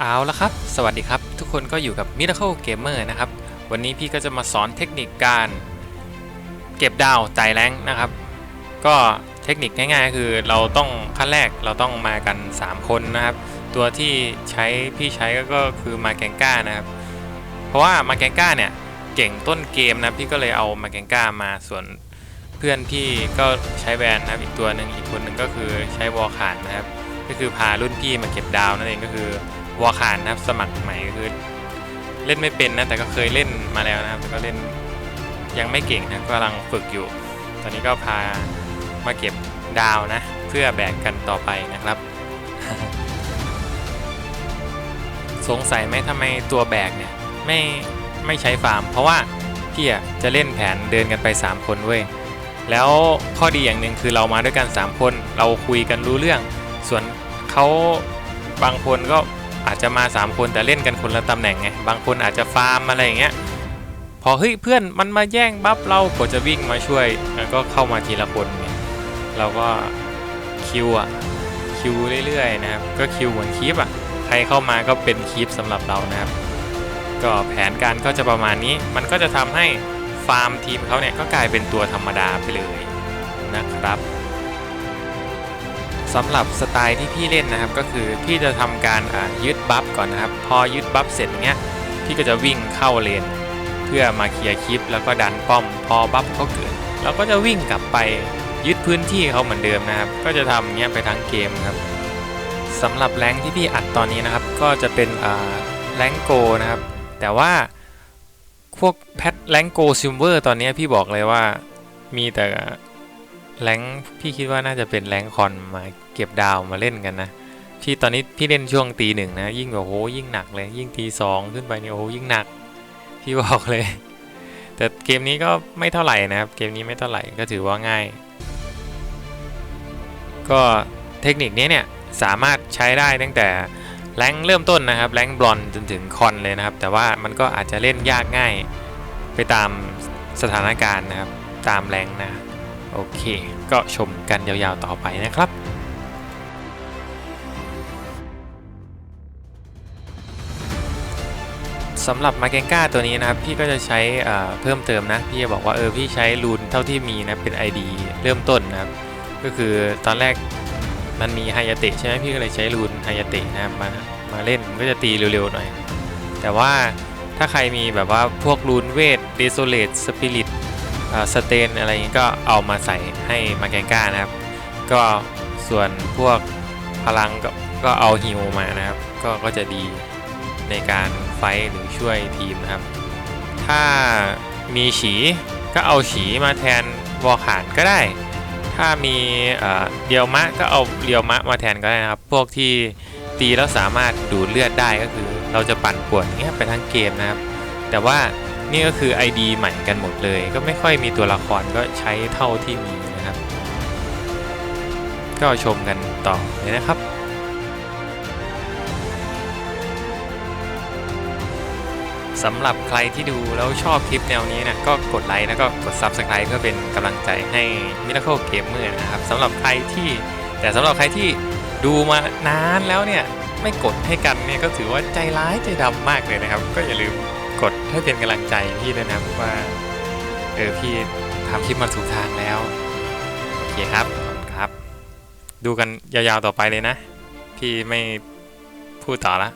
เอาละครับ สวัสดีครับ ทุกคนก็อยู่กับ Miracle Gamer นะครับ วันนี้พี่ก็จะมาสอนเทคนิคการเก็บดาวไต่แรงนะครับ ก็เทคนิคง่ายๆคือเราต้องขั้นแรกเราต้องมากัน 3 คนนะครับ ตัวที่ใช้พี่ใช้ก็คือมาแกงก้านะครับ เพราะว่ามาแกงก้าเนี่ยเก่งต้นเกมนะพี่ก็เลยเอามาแกงก้ามาส่วนเพื่อนพี่ก็ใช้แบรนด์นะครับอีกตัวหนึ่งอีกคนหนึ่งก็คือใช้วอลคานนะครับ ก็คือพารุ่นพี่มาเก็บดาวนั่นเองก็คือ วอคานนะครับ สมัครใหม่ก็คือเล่นไม่เป็นนะ แต่ก็เคยเล่นมาแล้วนะครับแต่ก็เล่นยังไม่เก่งนะกำลังฝึกอยู่ ตอนนี้ก็พามาเก็บดาวนะ เพื่อแบกกันต่อไปนะครับ สงสัยไหมทำไมตัวแบกเนี่ยไม่ไม่ใช้ฟาร์ม เพราะว่าพี่อะจะเล่นแผนเดินกันไป 3 คนเว้ยแล้วข้อดีอย่างหนึ่งคือเรามาด้วยกัน 3 คน เราคุยกันรู้เรื่อง ส่วนเขาบางคนก็ อาจจะมา 3 คนแต่เล่นกันคนละตำแหน่งไงบางคนอาจจะฟาร์มอะไรอย่างเงี้ยพอเฮ้ยเพื่อนมันมาแย่งบัฟเราก็จะวิ่งมาช่วยแล้วก็เข้ามาทีละคนไงเราก็คิวอะคิวเรื่อยๆนะครับก็คิวเหมือนคีปอะใครเข้ามาก็เป็นคีปสำหรับเรานะครับ ก็แผนการก็จะประมาณนี้มันก็จะทำให้ฟาร์มทีมเขาเนี่ยก็กลายเป็นตัวธรรมดาไปเลยนะครับ สำหรับสไตล์ที่พี่เล่นนะครับก็คือพี่จะทำการอ่ายึดบัฟก่อนนะครับ พอยึดบัฟเสร็จเงี้ยพี่ก็จะวิ่งเข้าเลน เพื่อมาเคลียร์คลิป แล้วก็ดันป้อมพอบัฟเขาเกิดเราก็จะวิ่งกลับไปยึดพื้นที่เขาเหมือนเดิมนะครับ ก็จะทำเงี้ยไปทั้งเกมครับสำหรับแรงที่พี่อัดตอนนี้นะครับ ก็จะเป็นอ่าแรงโกนะครับ แต่ว่าพวกแพทแรงโกซิลเวอร์ตอนนี้พี่บอกเลยว่ามีแต่ แรงพี่คิดว่าน่าจะเป็นแรงคอนมาเก็บดาวมาเล่นกันนะพี่ตอนนี้พี่เล่นช่วงตีหนึ่งนะ ยิ่งแบบโหยิ่งหนักเลย ยิ่งตีสองขึ้นไปนี่โอ้โหยิ่งหนัก พี่บอกเลย แต่เกมนี้ก็ไม่เท่าไหร่นะครับเกมนี้ไม่เท่าไหร่ก็ถือว่าง่าย ก็เทคนิคนี้เนี่ยสามารถใช้ได้ตั้งแต่แรงเริ่มต้นนะครับแรงบลอนจนถึงคอนเลยนะครับ แต่ว่ามันก็อาจจะเล่นยากง่ายไปตามสถานการณ์นะครับ ตามแรงค์นะ โอเค ก็ชมกันยาวๆต่อไปนะครับสำหรับมาเกงก้าตัวนี้นะครับพี่ก็จะใช้เพิ่มเติมนะ พี่จะบอกว่าเออพี่ใช้รูนเท่าที่มีนะเป็น ID เริ่มต้นนะครับ ก็คือตอนแรกมันมีไฮยาเตะใช่ไหมพี่ก็เลยใช้รูนไฮยาเตะนะครับมามาเล่นมันก็จะตีเร็วๆหน่อย แต่ว่าถ้าใครมีแบบว่าพวกรูนเวทเดโซเลตสปิริต สเตนอะไรอย่างนี้ก็เอามาใส่ให้มาแกงก้านะครับ ก็ส่วนพวกพลังก็ก็เอาฮิวมานะครับ ก็ก็จะดีในการไฟท์หรือช่วยทีมนะครับ ถ้ามีฉีก็เอาฉีมาแทนวอลขานก็ได้ ถ้ามีเดียวมะก็เอาเดียวมะมาแทนก็ได้นะครับ พวกที่ตีแล้วสามารถดูดเลือดได้ก็คือ เราจะปั่นป่วนเงี้ยไปทั้งเกมนะครับ แต่ว่า นี่ก็คือ ID ใหม่กันหมดเลย ก็ไม่ค่อยมีตัวละครก็ใช้เท่าที่มีนะครับ ก็ชมกันต่อเลยนะครับสำหรับใครที่ดูแล้วชอบคลิปแนวนี้นะก็กดไลค์แล้วก็กด Subscribe เพื่อเป็นกำลังใจให้ Miracle Gamer นะครับสำหรับใครที่แต่สำหรับใครที่ดูมานานแล้วเนี่ย ไม่กดให้กันเนี่ยก็ถือว่าใจร้ายใจดำมากเลยนะครับ ก็อย่าลืม กดให้เป็นกำลังใจพี่ด้วยนะครับว่า เออพี่ทำคลิปมาถูกทางแล้ว โอเคครับขอบคุณครับ ดูกันยาวๆต่อไปเลยนะ พี่ไม่พูดต่อละ